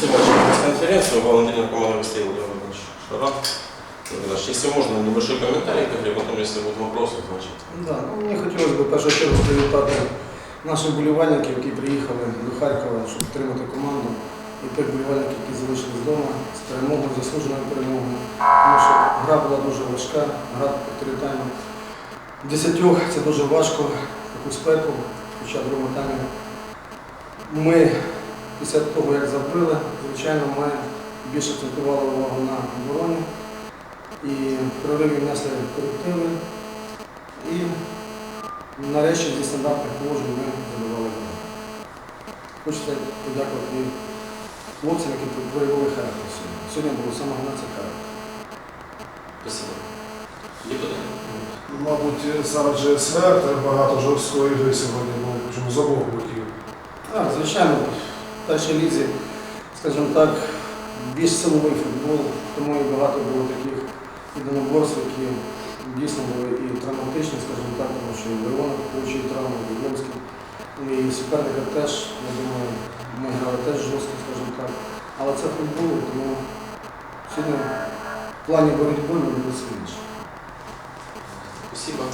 Снимаем пресс-конференцию. Волонтерин команды Вестей Владимир Шарап. Если можно, небольшой комментарий, игре, потом, если будут вопросы, значит. Да, ну, мені хотілося б в першу чергу привітати наших болівальників, які приїхали до Харкова, щоб підтримати команду, і тих болівальників, які залишились вдома з перемогою, заслуженою перемогою. Тому що гра була дуже важка, гра повторі тайму. Десятьох це дуже важко, таку спеку, хоча в другому таймі. Ми після того, як забили, звичайно, ми більше акцентували увагу на обороні і в прориві внесли корективи. І нарешті зі стандартних положень ми забивали гол. Хочеться подякувати і хлопцям, які проявили характер сьогодні. Сьогодні було саме головне це характер. Спасибо. Мабуть, саме ЖСВ багато жорсткої гри сьогодні було, причому з обох боків. Так, звичайно, першій лізі, скажімо так, більш силовий футбол, тому і багато було таких єдиноборств, які дійсно були і травматичні, скажімо так, тому що і Леонов отримав травму, і Відломський. І суперника теж, я думаю, ми грали теж жорстко, скажімо так. Але це футбол, тому сьогодні в плані боротьби ми були сильніші. Спасибо.